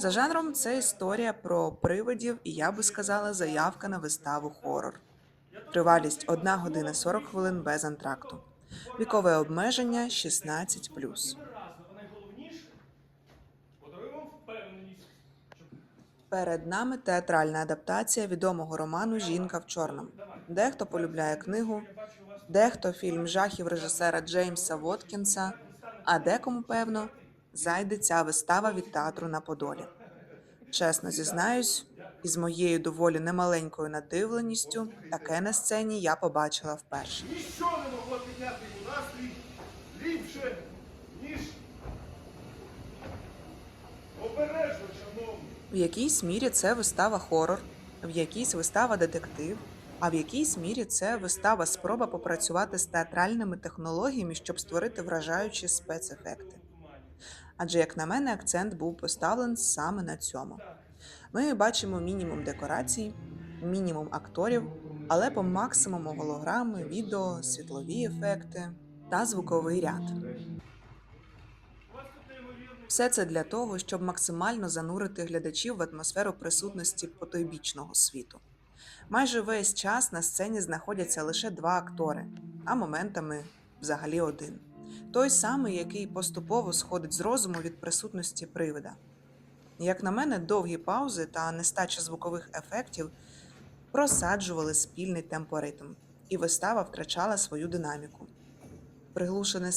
За жанром це історія про привидів і я би сказала заявка на виставу хорор. Тривалість 1 година 40 хвилин без антракту. Вікове обмеження 16+. Виразно, а найголовніше подаруємо впевненість, що Перед нами театральна адаптація відомого роману Жінка в чорному. Дехто полюбляє книгу, дехто фільм жахів режисера Джеймса Воткінса, а декому, певно, зайде ця вистава від театру на Подолі. Чесно зізнаюсь, із моєю доволі немаленькою надивленістю таке на сцені я побачила вперше. Ніщо не могло підняти йому настрій ліпше, ніж обережно, шановні. В якійсь мірі це вистава хорор, в якійсь вистава детектив, а в якійсь мірі це вистава спроба попрацювати з театральними технологіями, щоб створити вражаючі спецефекти. Адже, як на мене, акцент був поставлений саме на цьому. Ми бачимо мінімум декорацій, мінімум акторів, але по максимуму голограми, відео, світлові ефекти та звуковий ряд. Все це для того, щоб максимально занурити глядачів в атмосферу присутності потойбічного світу. Майже весь час на сцені знаходяться лише два актори, а моментами взагалі один. Той самий, який поступово сходить з розуму від присутності привида. Як на мене, довгі паузи та нестача звукових ефектів просаджували спільний темпоритм, і вистава втрачала свою динаміку. Приглушене